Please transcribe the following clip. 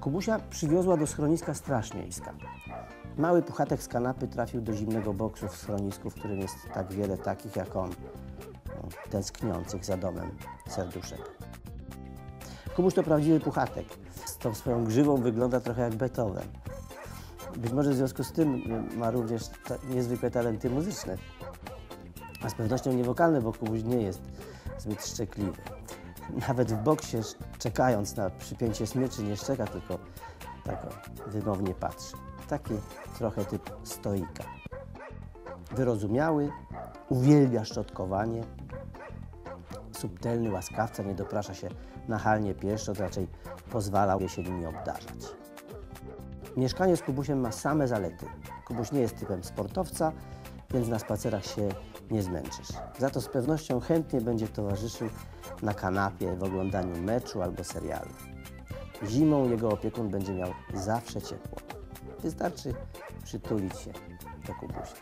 Kubusia przywiozła do schroniska straż miejska. Mały puchatek z kanapy trafił do zimnego boksu w schronisku, w którym jest tak wiele takich jak on, no, tęskniących za domem serduszek. Kubuś to prawdziwy puchatek. Z tą swoją grzywą wygląda trochę jak Beethoven. Być może w związku z tym y, ma również niezwykłe talenty muzyczne. A z pewnością nie wokalne, bo Kubuś nie jest zbyt szczekliwy. Nawet w boksie, czekając na przypięcie smyczy, nie szczeka, tylko tak o, wymownie patrzy. Taki trochę typ stoika. Wyrozumiały, uwielbia szczotkowanie, subtelny łaskawca, nie doprasza się nachalnie pieszczot, raczej pozwala się nimi obdarzać. Mieszkanie z Kubusiem ma same zalety. Kubuś nie jest typem sportowca, więc na spacerach się nie zmęczysz. Za to z pewnością chętnie będzie towarzyszył na kanapie w oglądaniu meczu albo serialu. Zimą jego opiekun będzie miał zawsze ciepło. Wystarczy przytulić się do kubusia.